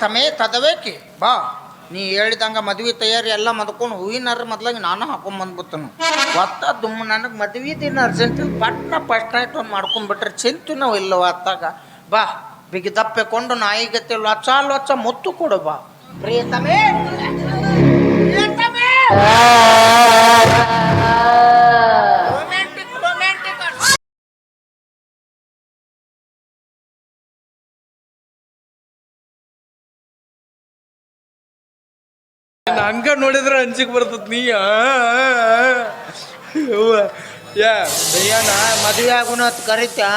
ಪ್ರಿಯತಮೇ ತದವೇಕೆ? ಬಾ, ನೀ ಹೇಳಿದಂಗೆ ಮದ್ವಿ ತಯಾರಿ ಎಲ್ಲ ಮದ್ಕೊಂಡು ಹೂವಿನಾರ ಮೊದ್ಲಾಗಿ ನಾನು ಹಾಕೊಂಬಂದ್ಬಿಟ್ಟನು ಒತ್ತ ದುಮ್ಮ ನನಗೆ ಮದ್ವಿ ದಿನ ಅರ್ಜೆಂಟ್ ಪಟ್ನ ಫಸ್ಟ್ ನೈಟ್ ಒಂದು ಮಾಡ್ಕೊಂಡ್ಬಿಟ್ರೆ ನಾವು ಇಲ್ಲವ ಅತ್ತಾಗ. ಬಾ, ಬಿಗಿ ದಪ್ಪೆಕೊಂಡು ನಾಯಿಗತ್ತೆ ಲೊಚ್ಚ ಲೊಚ್ಚ ಮುತ್ತು ಕೊಡು ಬಾ. ಪ್ರಿಯತಮೇ ಪ್ರಿಯತಮೇ. ಹಂಗ ನೋಡಿದ್ರೆ ಅಂಚಿಗೆ ಬರ್ತದ ನೀ. ಯಾ ಮದುವೆ ಆಗುನ ಅಂತ ಕರಿತ್ಯಾ?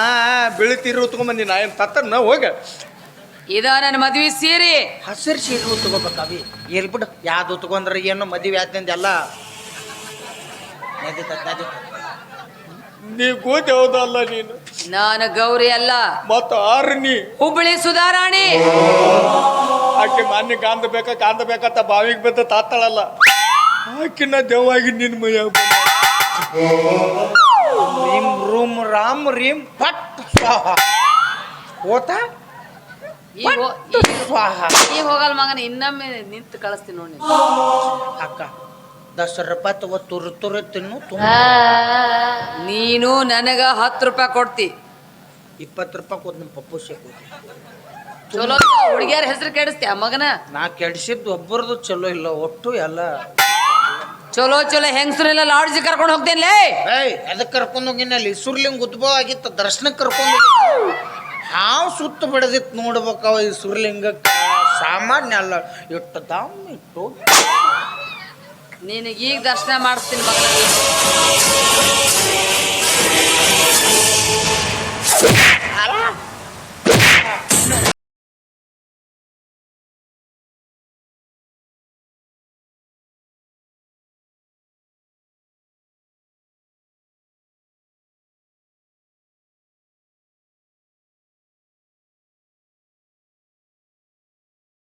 ಬೆಳಿತೀರಿ ಉತ್ಕೊಂಬಂದಿ ನಾ ಏನು ತತ್ತನ್ನ ಹೋಗ. ಇದ ನನ್ನ ಮದ್ವಿ ಸೀರೆ. ಹಸಿರು ಸೀರೆ ಉತ್ಕೋಬೇಕವಿ ಎಲ್ ಬಿಡು ಯಾವ್ದು ಉತ್ಕೊಂಡ್ರೆ ಏನು ಮದುವೆ ಆದ್ದಿಂದ ಎಲ್ಲ. ನೀ ಕೂತ್ ಯಾವ್ದಲ್ಲ ನೀನು? ನಾನು ಗೌರಿ ಅಲ್ಲ. ಮತ್ತ ಆರ್ನಿ. ನೀ ಹುಬ್ಬಳ್ಳಿ ಸುಧಾರಾಣಿ. ಆಕೆ ಮಾನ್ಯ ಕಾಂತ ಬೇಕ ಕಾಂದ ಬೇಕಂತ ಬಾವಿಗೆ ಬಿದ್ದ ತಾತಾಳಲ್ಲ. ಆಕಿನ ದೇವಾಗಿ ನಿನ್ ಮಯ ರೀಮ್ ರೂಮ್ ರಾಮ್ ರೀಮ್ ಪಟ್ ಸ್ವಾಹ. ಓತ? ಈಗ ಹೋ- ಸ್ವಾಹ. ಈಗ ಹೋಗಲ್ ಮಗನ ಇನ್ನೊಮ್ಮೆ ನಿಂತು ಕಳಿಸ್ತೀನಿ ನೋಡಿ. ಅಕ್ಕ ದಸ್ ರೂಪಾಯಿ ತಗೋ ತುರು ತುರು ತಿನ್ನು ತುಂಬ ನೀನು ನನಗ ಹತ್ತು ರೂಪಾಯಿ ಕೊಡ್ತಿ. ಇಪ್ಪತ್ತು ರೂಪಾಯಿ ಕೊಡ್ ನಮ್ಮ ಪಪ್ಪು ಸಿಕ್ಕು ಚಲೋ ಹುಡುಗಿಯರ ಹೆಸರು ಕೆಡಿಸ್ತೀಯ ಮಗನ? ನಾ ಕೆಡ್ಸಿದ್ದು ಒಬ್ಬರದು ಚಲೋ ಇಲ್ಲ ಒಟ್ಟು ಎಲ್ಲ. ಚಲೋ ಚಲೋ ಹೆಂಗಸರೆಲ್ಲ ಲಾಡ್ಜ್ ಕರ್ಕೊಂಡು ಹೋಗ್ತೇನೆ ಏಯ್ ಅದಕ್ಕೆ ಕರ್ಕೊಂಡು ಹೋಗಿನ ಅಲ್ಲಿ? ಸುರ್ಲಿಂಗ್ ಉದ್ಭವ ಆಗಿತ್ತು ದರ್ಶನಕ್ಕೆ ಕರ್ಕೊಂಡು ಹಾವು ಸುತ್ತ ಬಿಡದಿತ್ತು ನೋಡ್ಬೇಕವ ಈ ಸುರ್ಲಿಂಗಕ್ಕೆ ಸಾಮಾನ್ಯ ಅಲ್ಲ ಇಟ್ಟು ದಾಮ್ ಇಟ್ಟು. ನಿನಗೀಗ ಈಗ ದರ್ಶನ ಮಾಡಿಸ್ತೀನಿ ಮಗನ.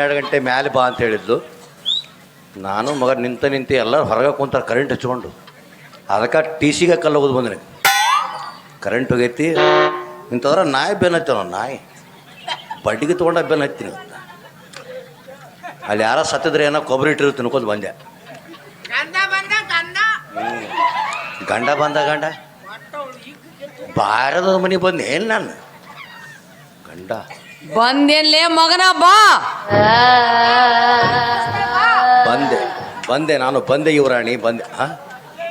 ಎರಡು ಗಂಟೆ ಮ್ಯಾಲೆ ಬಾ ಅಂತ ಹೇಳಿದ್ಲು. ನಾನು ಮಗ ನಿಂತ ನಿಂತು ಎಲ್ಲರೂ ಹೊರಗೆ ಕುಂತಾರೆ ಕರೆಂಟ್ ಹಚ್ಕೊಂಡು. ಅದಕ್ಕೆ ಟಿ ಸಿಗೆ ಕಲ್ಲು ಹೋಗೋದು ಬಂದ್ರಿ. ಕರೆಂಟ್ ಹೋಗೈತಿ. ನಿಂತಂದ್ರೆ ನಾಯಿ ಬೆನ್ ಹತ್ತಿನ ನಾಯಿ. ಬಡ್ಡಿಗೆ ತೊಗೊಂಡ ಬೆನ್ ಹತ್ತೀನಿ ಅಲ್ಲಿ ಯಾರ ಸತ್ತಿದ್ರೆ ಏನೋ ಕೊಬ್ಬರಿ ಇಟ್ಟಿರು ತಿನ್ಕೊಂಡು ಬಂದೆ. ಗಂಡ ಬಂದ ಗಂಡ. ಬಾರದ ಮನೆಗೆ ಬಂದೆ. ಏನು ನಾನು? ಗಂಡ. ಬಂದೇನ್ಲೇ ಮಗನ ಬಾ. ಬಂದೆ ನಾನು ಬಂದೆ ಯುವರಾಣಿ ಬಂದೆ ಹಾ?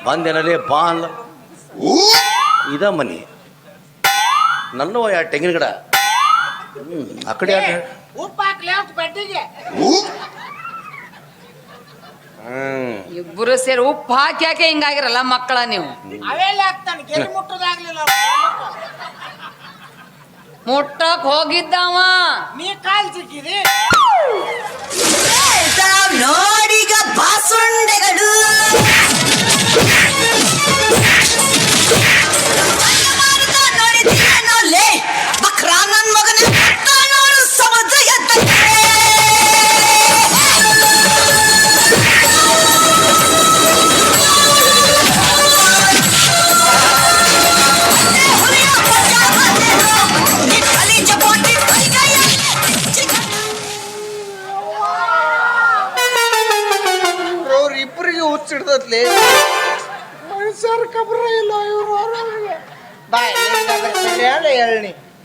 ಬಂದೆನಲ್ಲಿ ಬಾ ಅಲ್ಲ. ಇದ ಮನಿ. ನನ್ನ ಯಾ ತೆಂಗಿನ ಗಿಡ? ಹ್ಞೂ ಆ ಕಡೆ ಇಬ್ಬರು ಸೇರಿ ಉಪ್ಪು ಹಾಕಿ ಹಾಕಿ ಹಿಂಗಾಗಿರಲ್ಲ ಮಕ್ಕಳ ನೀವು. ಮುಟ್ಟಕ್ ಹೋಗಿದ್ದವ. ನೀ ಕಾಲ್ ಸಿಕ್ಕಿದಿ ನೋಡಿಗ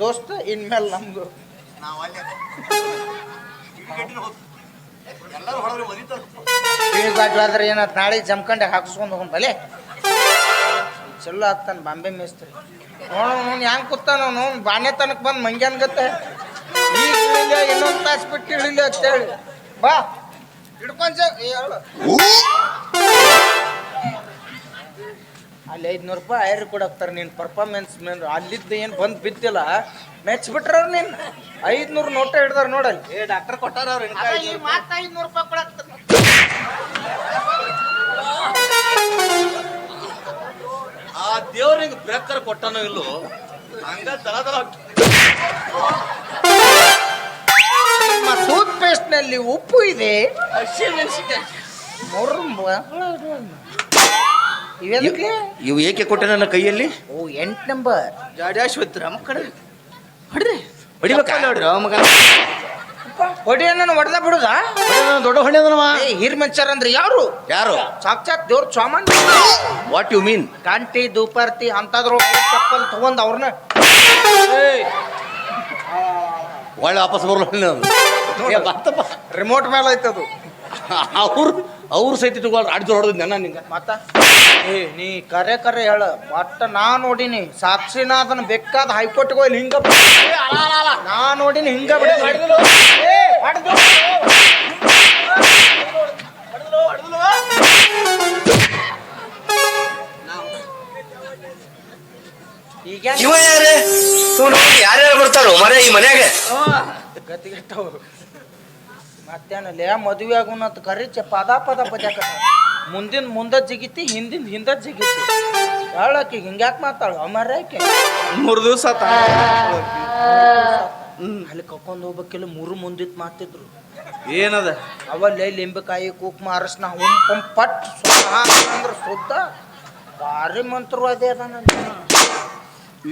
ದೋಸ್ತ ಇನ್ಮೇಲೆ ನಮ್ದು. ಕಿವಿಗಾಡ್ಲಾದ್ರೆ ಏನತ್ ನಾಳೆ ಜಮ್ಕಂಡೆ ಹಾಕ್ಸ್ಕೊಂಡು ಹೋಗೋಣ ಬಲೆ ಚಲೋ ಆಗ್ತಾನೆ ಬಾಂಬೆ ಮೇಸ್ತ್ರಿ. ನೋಡೋನು ಅವ್ನು ಹೆಂಗ್ ಕೂತಾನ ಅವನು? ಬಾನೆ ತನಕ ಬಂದು ಮಂಗ್ಯಾನ್ ಗತ್ತೆ ಈಗ ಇಳಿಲ್ಲ ಇನ್ನೊಂದು ತಾಸು ಬಿಟ್ಟು ಇಳಿಲ್ಲ ಅಂತೇಳಿ. ಬಾ. ಹಿಡ್ಕೊಂಡ್ ಹೇಳು ಅಲ್ಲಿ ಐದ್ನೂರು ರೂಪಾಯಿ ಆಯ್ರಿ ಕೊಡಾಕ್ತಾರೆ ನೀನು ಪರ್ಫಾರ್ಮೆನ್ಸ್ ಮೇನ್ ಅಲ್ಲಿದ್ದ ಏನು ಬಂದು ಬಿದ್ದಿಲ್ಲ. ಮೆಚ್ಚಿಬಿಟ್ರ ನೀನು. ಐದ್ನೂರು ನೋಟ ಹಿಡ್ದಾರ ನೋಡಲ್ಲಿ. ಏ ಡಾಕ್ಟರ್ ಕೊಟ್ಟಾರ ಅವ್ರು ಮತ್ತೆ ಐದ್ನೂರು ರೂಪಾಯಿ ಕೊಡಾಕ್ತಾರೆ ಆ ದೇವ್ರಿಗೆ ಬ್ರೇಕರ್ ಕೊಟ್ಟನೋ ಇಲ್ಲೋ? ಹಂಗ ದರ ನಿಮ್ಮ ಟೂತ್ ಪೇಸ್ಟ್ನಲ್ಲಿ ಉಪ್ಪು ಇದೆ. ಮೂರು ಇವೆದಕ್ಕೆ ಇವು ಏಕೆ ಕೊಟ್ಟೆ ನನ್ನ ಕೈಯಲ್ಲಿ? ಓ ಎಂಟ್ ನಂಬರ್ ಜಾಡ್ಯಾಶ್ವತ್ರ ಹೊಡ್ರಿ. ಹೊಡಿಬೇಕಾ? ನೋಡ್ರಿ ಮಗನ ಹೊಡಿಯನ್ನ ಹೊಡೆದ ಬಿಡುದ? ದೊಡ್ಡ ಹೊಣೆ ಅದನವ ಏ ಹಿರ್ ಮಂಚಾರ ಅಂದ್ರೆ ಯಾರು? ಯಾರು? ಸಾಕ್ಷಾತ್ ದೇವ್ರ ಸ್ವಾಮನ್ ವಾಟ್ ಯು ಮೀನ್ ಕಾಂಟಿ ದೂಪಾರ್ತಿ ಅಂತದ್ರ ಚಪ್ಪಲ್ ತಗೊಂಡ್ ಅವ್ರನ್ನ ಒಳ್ಳೆ ವಾಪಸ್ ಬರಲ್ಲ ರಿಮೋಟ್ ಮೇಲೆ ಐತದು. ಅವ್ರು ಅವ್ರು ಸಹಿತ ತಗೊಳ್ರಿ ಆಡಿದ್ರು ಹೊಡೆದ್ ನೆನ ನಿಂಗೆ. ಮತ್ತ? ಏ ನೀ ಕರೆ ಕರೆ ಹೇಳ. ಒಟ್ಟ ನಾ ನೋಡಿನಿ. ಸಾಕ್ಷಿನಾಥನ ಬೆಕ್ಕಾದ ಹೈಕೋರ್ಟ್ ಹೈಕೋರ್ಟ್ಗೆ ಹೋಗಿ ಹಿಂಗ. ನಾ ನೋಡಿನಿ ಹಿಂಗ. ಈಗ? ಯಾರು? ಯಾರು ಯಾರ್ಯಾರು ಬರ್ತಾರೋ? ಮರೆ ಈ ಮನ್ಯಾಗ. ಗತಿಗೆಟ್ಟವ್ರು ಮತ್ತೇನಲ್ಲ ಮದುವೆ ಆಗುನಂತ ಕರಿಚ ಪದ ಪದ ಬಜಾಕ ಮುಂದಿನ ಮುಂದ ಜಿಗಿತಿ ಹಿಂದಿನ ಹಿಂದ ಜಿಗಿತಿ. ಹೇಳಕ್ಕೆ ಹಿಂಗ್ಯಾಕೆ ಮಾತಾಳು ಅಮರ ಆಕೆ. ಮೂರು ದಿವಸ ಅಲ್ಲಿ ಕರ್ಕೊಂಡು ಹೋಗ್ಬೇಕಿಲ್ಲ ಮೂರು ಮುಂದಿತ್ ಮಾತಿದ್ರು. ಏನದ? ಅವಲ್ಲೇ ಲಿಂಬೆಕಾಯಿ ಕುಕ್ಮ ಅರಶಿನ ಒಂದು ಪಂ ಪಟ್ ಅಂದ್ರೆ ಶುದ್ಧ ಭಾರಿ ಮಂತ್ರವಾದಿ ಅದ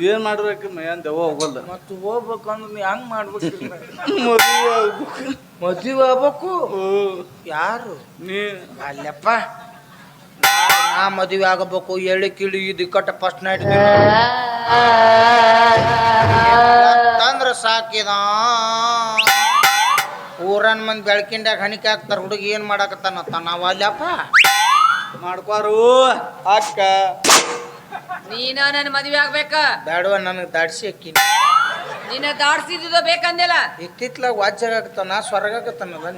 ಏನ್ ಮಾಡ್ಬೇಕು? ಮೇನ್ ದೆವ್ವ ಹೋಗಲ್ಲ. ಮತ್ತು ಹೋಗ್ಬೇಕಂದ್ರೆ ನೀ ಹಂಗ್ ಮಾಡ್ಬೇಕು ಮದುವೆ ಆಗ್ಬೇಕು. ಮದುವೆ ಆಗ್ಬೇಕು? ಯಾರು? ನೀ. ಅಲ್ಲಪ್ಪ. ನಾ ಮದುವೆ ಆಗಬೇಕು. ಎಳಿ ಕಿಳಿ ಇದು ಕಟ್ಟ ಫಸ್ಟ್ ನೈಟ್ ತಂದ್ರ ಸಾಕಿದ ಊರನ್ ಮಂದಿ ಬೆಳಕಿಂಡ್ಯಾಗ ಹಣಿಕೆ ಹಾಕ್ತಾರ ಹುಡುಗಿ ಏನ್ ಮಾಡಾಕತ್ತಾನ ನಾವ್ ಅಲ್ಲಪ್ಪ. ಮಾಡ್ಕೋರು ಅಕ್ಕ. ನೀನ ನನ್ನ ಮದ್ವೆ ಆಗ್ಬೇಕ? ಬೇಡವ ನನಗೆ ದಾಡ್ಸಿ ಅಕ್ಕಿ ನಿನ್ನ ದಾಡ್ಸಿದ್ದು ಬೇಕಂದಿಲ್ಲ. ಇತ್ತಿತ್ಲಾಗ ವಾಜ್ಯಾಗತ್ತಾನ ಸ್ವರ್ಗಾಗತ್ತಾನಲ್ಲ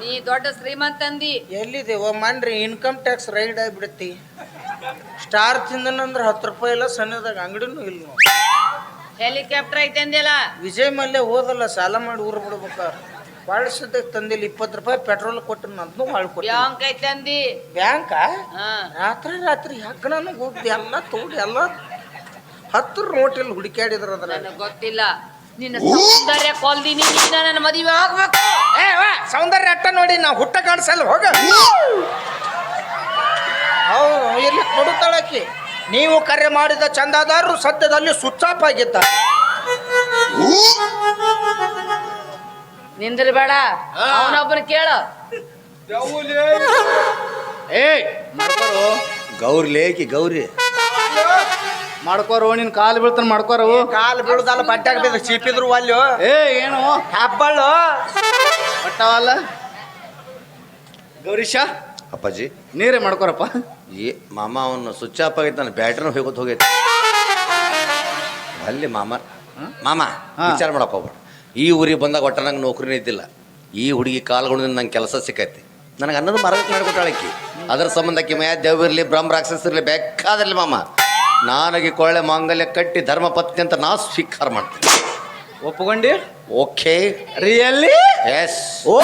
ನೀ ದೊಡ್ಡ ಶ್ರೀಮಂತ ಅಂದಿ ಎಲ್ಲಿದೆ ಮನ್ರಿ ಇನ್ಕಮ್ ಟ್ಯಾಕ್ಸ್ ರೈಡ್ ಆಗಿಬಿಡತ್ತಿ. ಸ್ಟಾರ್ ತಿಂದನಂದ್ರ ಹತ್ತು ರೂಪಾಯಿ ಇಲ್ಲ ಸಣ್ಣದಾಗ ಅಂಗಡಿನೂ ಇಲ್ಲ ಹೆಲಿಕಾಪ್ಟರ್ ಐತೆ ಅಂದಿಲ್ಲ ವಿಜಯ್ ಮಲ್ಯ ಹೋದಲ್ಲ ಸಾಲ ಮಾಡಿ ಊರ್ ಬಿಡ್ಬೇಕ. ಬಳಸದ ತಂದಿಲ್ಲ ಇಪ್ಪತ್ತು ರೂಪಾಯಿ ಪೆಟ್ರೋಲ್ ಕೊಟ್ಟು ನಂದು ಮಾಡ್ಕೊಟ್ಟು ಬ್ಯಾಂಕ್ ಐತೆ ಅಂದಿ. ಬ್ಯಾಂಕ? ಹಾ. ರಾತ್ರಿ ರಾತ್ರಿ ಹೆಗ್ಗಣನು ಗುಡ್ದು ಎಲ್ಲ ತೋಡಿ ಎಲ್ಲ ಹತ್ತು ನೋಟಿಲ್ ಹುಡುಕ್ಯಾಡಿದ್ರ ಅದ್ರ ನನಗ್ ಗೊತ್ತಿಲ್ಲ. ನಿನ್ನ ಸೌಂದರ್ಯ ಕೊಲ್ದಿನಿ ನೀನ ನನ್ನ ಮದುವೆ ಆಗ್ಬೇಕು. ಏ ವಾ ಸೌಂದರ್ಯ ಅಟ್ಟ ನೋಡಿ ನಾವು ಹುಟ್ಟ ಕಾಣಿಸಲ್ಲ ಹೋಗ. ಹೌದು ಇಲ್ಲಿ ಕೊಡುತ್ತಾಳಕಿ ನೀವು ಕರೆ ಮಾಡಿದ ಚಂದಾದಾರರು ಸದ್ಯದಲ್ಲಿ ಸ್ವಿಚ್ ಆಫ್ ಆಗಿದ್ದ ನಿಂದ್ರಿ ಬೇಡ. ಅವನೊಬ್ಬನ ಕೇಳು. ಏಯ್ ಮಾಡ್ಕೊರು. ಗೌರಿ ಲೇಕಿ ಗೌರಿ. ಮಾಡ್ಕೋರು ನಿನ್ ಕಾಲು ಬೀಳ್ತಾನ ಮಾಡ್ಕೋರು. ಕಾಲು ಬೀಳುದಲ್ಲ ಬಟ್ಟೆ ಬಿದ್ದು ಚೀಪಿದ್ರು ಅಲ್ಲಿ. ಏ ಏನು? ಹಬ್ಬಳು. ಬಟ್ಟವಲ್ಲ. ಗೌರೀಶ ಅಪ್ಪಾಜಿ. ನೀರೇ ಮಾಡ್ಕೋರಪ್ಪ. ಏ ಮಾಮ ಅವನು ಸ್ವಿಚ್ ಆಫ್ ಆಗೈತೆ ನನ್ನ ಬ್ಯಾಟ್ರಿನ ಹೋಗೋದು ಹೋಗೈತೆ. ಅಲ್ಲಿ ಮಾಮ. ಮಾಮ ಹಾ. ವಿಚಾರ ಮಾಡಪ್ಪ ಹೋಗ್ಬೇಡ ಈ ಊರಿಗೆ ಬಂದಾಗ ಒಟ್ಟ ನಂಗೆ ನೌಕರಿನೇ ಇದ್ದಿಲ್ಲ. ಈ ಹುಡುಗಿ ಕಾಲ್ಗಳಿಂದ ನಂಗೆ ಕೆಲಸ ಸಿಕ್ಕೈತಿ. ನನಗೆ ಅನ್ನೋದು ಮರಕ್ಕೆ ಮಾಡಿಕೊಟ್ಟಾಳಕಿ ಅದರ ಸಂಬಂಧಕ್ಕೆ ಮಯ ದೇವ್ ಇರಲಿ ಬ್ರಹ್ಮ ರಾಕ್ಷಸ ಇರಲಿ ಬೇಕಾದಲ್ಲಿ ಮಾಮ. ನಾನಾಗಿ ಕೊಳ್ಳೆ ಮಾಂಗಲ್ಯ ಕಟ್ಟಿ ಧರ್ಮ ಪತ್ನಿ ಅಂತ ನಾ ಸ್ವೀಕಾರ ಮಾಡ್ತೀನಿ. ಒಪ್ಕೊಂಡಿ ಓಕೆ ರಿಯಲಿ ಎಸ್ ಓ!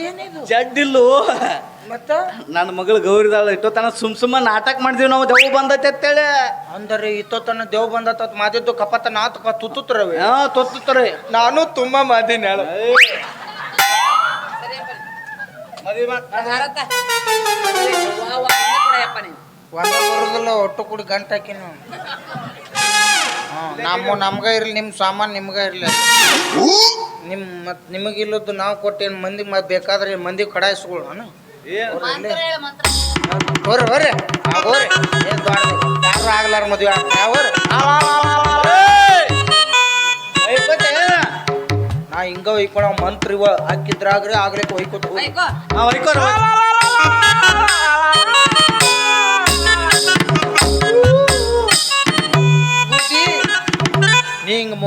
ಏನಿದು? ಜಡ್ಡಿಲ್ಲು. ಮತ್ತ? ನನ್ನ ಮಗಳು ಗೌರಿದಾಳ ಇಟ್ಟೋತನ ಸುಮ್ ಸುಮ್ಮ ನಾಟಕ ಮಾಡಿದೀವಿ ನಾವು ದೇವ್ ಬಂದೈತೆ ಅಂತೇಳಿ. ಅಂದರೆ ತನ ದೇವ್ ಬಂದತ್ತ ಮಾದಿದ್ದು ಕಪತ ನಾತಕ ತುತ್ತುತ್ರವೆ ಹಾ ತೊತ್ತುತ್ತಾರೆ. ನಾನು ತುಂಬಾ ಮಾದಿನ ಹೇಳ. ಒಂದ ಬರೋದಿಲ್ಲ ಒಟ್ಟು ಕುಡಿ ಗಂಟ ಹಾಕಿನ ನಮ್ಮ ನಮ್ಗ ಇರ್ಲಿ ನಿಮ್ಮ ಸಾಮಾನು ನಿಮ್ಗ ಇರ್ಲಿ. ನಿಮ್ ಮತ್ ನಿಮಗಿಲ್ಲದ್ದು ನಾವು ಕೊಟ್ಟೇನು ಮಂದಿ ಮತ್ ಬೇಕಾದ್ರೆ ಮಂದಿ ಕಡಾಯಿಸ್ಕೊಳ್ಳೋಣ ಬರ್ರಿ ಬರ್ರಿ. ಹೋರಿ ಏನ್ ಯಾರು ಆಗ್ಲಾರ ಮದುವೆ ನಾ ಹಿಂಗ ಒಯ್ಕೊಳ ಮಂತ್ರಿ ಹಾಕಿದ್ರಾಗ್ರಿ ಆಗ್ಲಿಕ್ಕೆ ಒಯ್ಕೊತ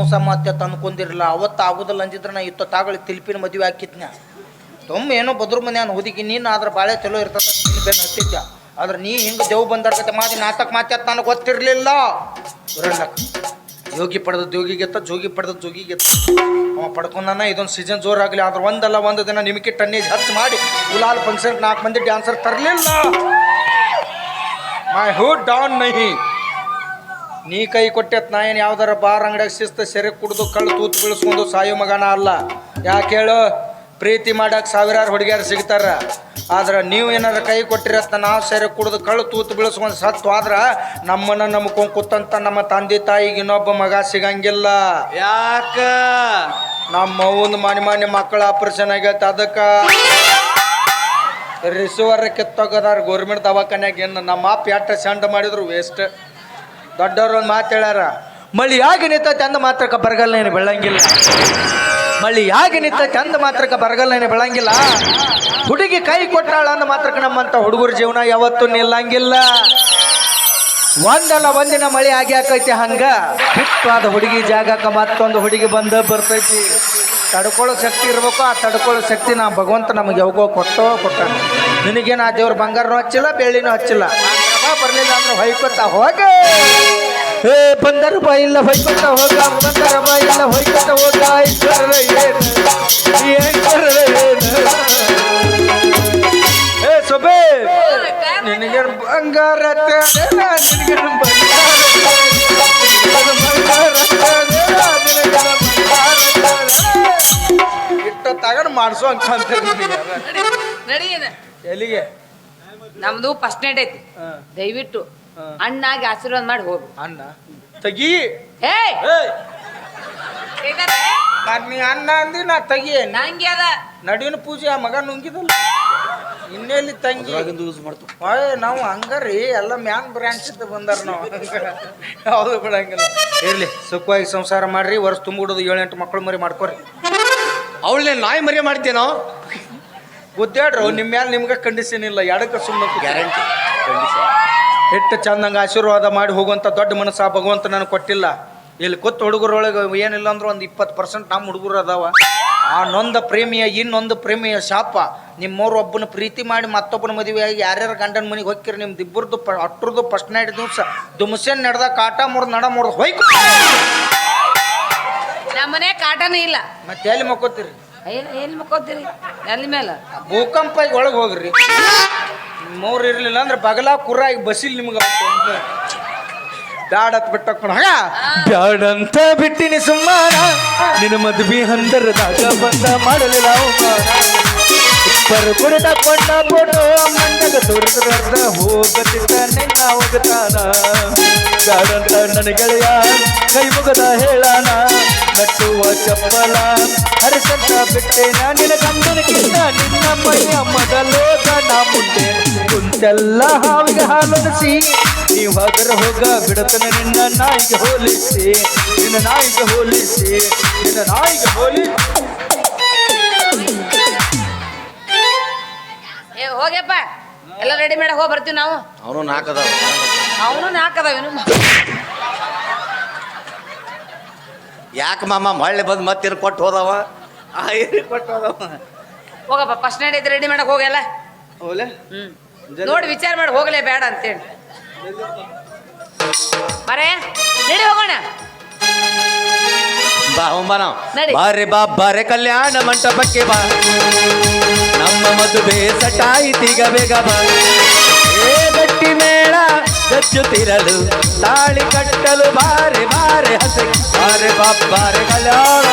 ಮೋಸ ಮತ್ತೆ ತಂದ್ಕೊಂಡಿರಲ್ಲ ಅವತ್ತು ಆಗುದಿಲ್ಲ ಅಂದಿದ್ರೆ ನಾ ಇತ್ತೊತ್ತಾಗಲಿ ತಿಲ್ಪಿನ ಮದುವೆ ಹಾಕಿದ್ನ ತುಂಬ ಏನೋ ಬದ್ರ ಮನೆ ಅನ್ನ ಹುಡುಗಿ, ನೀನು ಆದ್ರೆ ಬಾಳೆ ಚಲೋ ಇರ್ತದೆ ಹತ್ತಿದ್ದ ಆದ್ರೆ ನೀ ಹಿಂಗೆ ದೇವ್ ಬಂದರ್ಗತೆ ಮಾದಿ ನಾಟಕ ಮಾತೆ ನನಗೆ ಗೊತ್ತಿರಲಿಲ್ಲ. ಯೋಗಿ ಪಡೆದ ಯೋಗಿಗೆತ್ತ ಜೋಗಿ ಪಡೆದ ಜೋಗಿಗೆತ್ತ ಅವ ಪಡ್ಕೊಂಡನ, ಇದೊಂದು ಸೀಸನ್ ಜೋರಾಗಲಿ ಆದ್ರೆ ಒಂದಲ್ಲ ಒಂದು ದಿನ ನಿಮಗೆ ಟನ್ನೇಜ್ ಹಚ್ಚ ಮಾಡಿ ಗುಲಾಲ್ ಫಂಕ್ಷನ್ ನಾಲ್ಕು ಮಂದಿ ಡ್ಯಾನ್ಸರ್ ತರಲಿಲ್ಲ. ಮೈ ಹೂ ಡೌನ್ ನಹಿ ನೀ ಕೈ ಕೊಟ್ಟೆತ್ ನಾ ಏನು ಯಾವ್ದಾರ ಬಾರ್ ಅಂಗಡಿಯಾಗ ಶಿಸ್ತ ಸೆರೆ ಕುಡಿದು ಕಳ್ಳು ತೂತು ಬೀಳಿಸ್ಕೊಂಡು ಸಾಯೋ ಮಗನ ಅಲ್ಲ. ಯಾಕೆ ಹೇಳು? ಪ್ರೀತಿ ಮಾಡಕ್ಕೆ ಸಾವಿರಾರು ಹುಡುಗಿಯರು ಸಿಗ್ತಾರ. ಆದ್ರೆ ನೀವು ಏನಾರ ಕೈ ಕೊಟ್ಟಿರತ್ತ ನಾವು ಸೆರೆ ಕುಡಿದು ಕಳ್ಳು ತೂತು ಬೀಳಿಸ್ಕೊಂಡು ಸತ್ತು ಆದ್ರೆ ನಮ್ಮನ್ನ ನಮ್ಮ ಕೂತಂತ ನಮ್ಮ ತಂದೆ ತಾಯಿಗೆ ಇನ್ನೊಬ್ಬ ಮಗ ಸಿಗಂಗಿಲ್ಲ. ಯಾಕ? ನಮ್ಮ ಅವ್ವನ ಮನೆ ಮನೆ ಮಕ್ಕಳ ಆಪರೇಷನ್ ಆಗೈತೆ ಅದಕ್ಕ. ರಿಸೀವರ್ ಕಿತ್ತೋಗದಾರ ಗೌರ್ಮೆಂಟ್ ದವಾಖಾನ್ಯಾಗ ಏನು ನಮ್ಮ ಅಪ್ಪ ಎಟ್ಟ ಸೆಂಡ್ ಮಾಡಿದ್ರು ವೇಸ್ಟ್. ದೊಡ್ಡವ್ರು ಒಂದು ಮಾತು ಹೇಳ್ಯಾರ, ಮಳಿ ಯಾಕೆ ನಿಂತೈತೆ ಅಂದ ಮಾತ್ರಕ್ಕೆ ಬರಗಲ್ಲ ಏನು ಬೆಳಂಗಿಲ್ಲ ಮಳಿ ಯಾಕೆ ನಿಂತೈತೆ ಅಂದ ಮಾತ್ರಕ್ಕೆ ಬರಗಲ್ಲ ಏನು ಬೆಳಂಗಿಲ್ಲ ಹುಡುಗಿ ಕೈ ಕೊಟ್ಟಾಳ ಅಂದ ಮಾತ್ರಕ್ಕೆ ನಮ್ಮಂತ ಹುಡುಗರ ಜೀವನ ಯಾವತ್ತೂ ನಿಲ್ಲಂಗಿಲ್ಲ. ಒಂದಲ್ಲ ಒಂದಿನ ಮಳೆ ಆಗಿ ಹಂಗೆ ಹಂಗ ಹುಡುಗಿ ಜಾಗಕ್ಕೆ ಮತ್ತೊಂದು ಹುಡುಗಿ ಬಂದ ಬರ್ತೈತಿ. ತಡ್ಕೊಳ್ಳೋ ಶಕ್ತಿ ಇರ್ಬೇಕು, ಆ ತಡ್ಕೊಳ್ಳೋ ಶಕ್ತಿ ನಾ ಭಗವಂತ ನಮಗೆ ಯಾವಾಗೋ ಕೊಟ್ಟೋ ಕೊಟ್ಟ ನಿನಗೇನು ಆ ದೇವ್ರ ಬಂಗಾರನೂ ಹಚ್ಚಿಲ್ಲ, ಬೆಳ್ಳಿನೂ ಹಚ್ಚಿಲ್ಲ. ಬರಲಿಲ್ಲ ಅಂದ್ರೆ ಹೊಯ್ಕೊತ ಹೋಗ. ಏ ಬಂದರ ಬಾ ಇಲ್ಲ ಹೊಯ್ಕೊತ ಹೋಗ ಬಂದರ ಬಾ ಇಲ್ಲ ಹೊಯ್ಕೊತ ಹೋಗ ಐಶ್ವರ್ಯ ಏನು? ಏ ಸೊಬೆ ನಿನಗೆ ಬಂಗಾರ ನಿನಗೆ ಬಂಗಾರ ಇಟ್ಟ ತಗೊಂಡು ಮಾಡಿಸೋ ಅಂತ. ಎಲ್ಲಿಗೆ? ನಮ್ದು ಫಸ್ಟ್ ನೈಟ್ ಐತಿ. ದಯವಿಟ್ಟು ಅಣ್ಣಾಗಿ ಆಶೀರ್ವಾದ ಮಾಡಿ ಹೋಗು. ಅಣ್ಣ. ತಗಿ. ಏ ನಾನ್ ನೀ ಅಣ್ಣ ಅಂದಿ ನಾ ತಗಿ ನಂಗೆ ಅದ. ನಡುವಿನ ಪೂಜೆ ಆ ಮಗ ನುಂಗಿದಲ್ಲ. ಇನ್ನೆಲ್ಲಿ ತಂಗಿ? ಯೂಸ್ ಮಾಡ್ತೀವಿ ಓಯ್ ನಾವು ಹಂಗಾರಿ. ಎಲ್ಲ ಮ್ಯಾನ್ ಬ್ರಾಂಚ್ ಬಂದಾರ ನಾವು. ಯಾವುದು ಬಿಡಂಗಿಲ್ಲ. ಇರ್ಲಿ ಸುಖವಾಗಿ ಸಂಸಾರ ಮಾಡ್ರಿ. ವರ್ಷ ತುಂಬಿಡೋದು ಏಳೆಂಟು ಮಕ್ಕಳು ಮರಿ ಮಾಡ್ಕೊರಿ. ಅವಳನ್ನೇ ನಾಯಿ ಮರಿ ಮಾಡ್ತೇನೋ? ಗುದ್ದಾಡ್ರು ನಿಮ್ಮ ಮ್ಯಾಲ ನಿಮ್ಗೆ ಕಂಡೀಷನ್ ಇಲ್ಲ ಎಡಕ್ಕೆ ಸುಮ್ಮನೆ ಗ್ಯಾರಂಟಿ ಎಷ್ಟು ಚಂದಂಗೆ ಆಶೀರ್ವಾದ ಮಾಡಿ ಹೋಗುವಂಥ ದೊಡ್ಡ ಮನಸ್ಸು ಆ ಭಗವಂತ ನನಗೆ ಕೊಟ್ಟಿಲ್ಲ. ಇಲ್ಲಿ ಕೊತ್ತ ಹುಡುಗರೊಳಗೆ ಏನಿಲ್ಲ ಅಂದ್ರೆ ಒಂದು ಇಪ್ಪತ್ತು ಪರ್ಸೆಂಟ್ ನಮ್ಮ ಹುಡುಗರು ಅದಾವ. ಆ ನೊಂದ ಪ್ರೇಮಿಯ ಇನ್ನೊಂದು ಪ್ರೇಮಿಯ ಶಾಪ. ನಿಮ್ಮವ್ರು ಒಬ್ಬನ ಪ್ರೀತಿ ಮಾಡಿ ಮತ್ತೊಬ್ಬನ ಮದುವೆಯಾಗಿ ಯಾರ್ಯಾರು ಯಾರ್ಯಾರ ಗಂಡನ ಮನೆಗೆ ಹೋಗ್ಕಿರಿ ನಿಮ್ದು ಇಬ್ಬರದು ಪ ಅಟ್ರದ್ದು ಫಸ್ಟ್ ನೈಟ್ ದಿವಸ. ದುಮಸೇನ್ ನಡೆದ ಕಾಟ ಮುರ್ದು ನಡ ಮುರ್ದು ಹೋಯ್ಕೊ. ನಮ್ಮನೆ ಕಾಟನೇ ಇಲ್ಲ. ಮತ್ತೆ ಎಲ್ಲಿ ಮಕ್ಕೋತೀರಿ? ಅಯ್ಯ ಎಲ್ಲಿ ಮುಕ್ಕೋತೀರಿ ಅಲ್ಲಿ ಮೇಲೆ ಭೂಕಂಪ ಒಳಗೆ ಹೋಗ್ರಿ. ಮೂರು ಇರಲಿಲ್ಲ ಅಂದ್ರೆ ಬಗಲ ಕುರಾಗಿ ಬಸಿಲ್ ನಿಮ್ಗೆ ಬ್ಯಾಡತ್ ಬಿಟ್ಟಕ್ಕೊಂಡ ಹಾಗ? ಬ್ಯಾಡಂತ ಬಿಟ್ಟಿನಿ ಸುಮ್ಮನ ನಿನ್ನ ಮದ್ವಿ ಹಂದರದಾಗ ಬಂದ ಮಾಡಲಿಲ್ಲ ಅವಮಾನ. ಇಬ್ಬರು ಕುಡಿದ ಕೊಂಡ ಫೋಟೋ ಮಂಡಗ ತೋರಿದ್ರದ ಹೋಗತಿದ್ದ ನಿನ್ನ ಹೋಗತಾನ ಬ್ಯಾಡಂತ ನನ್ನ ಗೆಳೆಯ ಕೈ ಮುಗದ ಹೇಳಾನ ಕಟ್ಟುವ ಚಪ್ಪಲ, ಹರಿಸಂತ ಬಿಟ್ಟೆ ನಿನ್ನ ಗಂಡನಕ್ಕಿಂತ ನಿನ್ನ ಮೈಯ ಮೊದಲೋಗ ನಾ ಮುಂದೆ ಕುಂತೆಲ್ಲ ಹಾವಿಗೆ ಹಾಲೊಲಿಸಿ ನೀವು ಹಗರ ಹೋಗ, ಬಿಡತನ ನಿನ್ನ ನಾಯಿಗೆ ಹೋಲಿಸಿ. ನಿನ್ನ ನಾಯಿಗೆ ಹೋಲಿಸಿ, ನಿನ್ನ ನಾಯಿಗೆ ಹೋಲಿ ಹೋಗ್ಯಪ್ಪ. ಎಲ್ಲ ರೆಡಿ ಮಾಡಕ್ ಹೋಗಿ ಬರ್ತೀವಿ ನಾವು. ಅವನು ನಾಲ್ಕದಾವ ಅವನು ನಾಲ್ಕದಾವೇನು ಯಾಕೆ ಮಾಮ ಮಳೆ ಬಂದು ಮತ್ತೇನು ಕೊಟ್ಟು ಹೋದವ? ಆ ಏನು ಕೊಟ್ಟು ಹೋದವ. ಹೋಗಪ್ಪ ಫಸ್ಟ್ ನೈಟ್ ಐತೆ ರೆಡಿ ಮಾಡಕ್ ಹೋಗಲ್ಲ ಹೋಲೆ ಹ್ಞೂ ನೋಡಿ ವಿಚಾರ ಮಾಡಿ ಹೋಗಲೇ ಬೇಡ ಅಂತೇಳಿ. ಬರೇ ನಡಿ ಹೋಗೋಣ. ಬಾ ಬಾ ನಾವು. ನಡಿ. ಬಾರೆ ಬಾ ಬಾರೆ ಕಲ್ಯಾಣ ಮಂಟಪಕ್ಕೆ ಬಾ. ನಮ್ಮ ಮದುವೆ ಸಟಾಯಿತೀಗ ಬೇಗ ಏ ಗಟ್ಟಿ ಮೇಳ ಗಚ್ಚುತ್ತಿರಲು ತಾಳಿ ಕಟ್ಟಲು ಬಾರೆ ಬಾರೆ ಹಸೆ. ಬಾರೆ ಬಾರೆ ಕಲ್ಯಾಣ.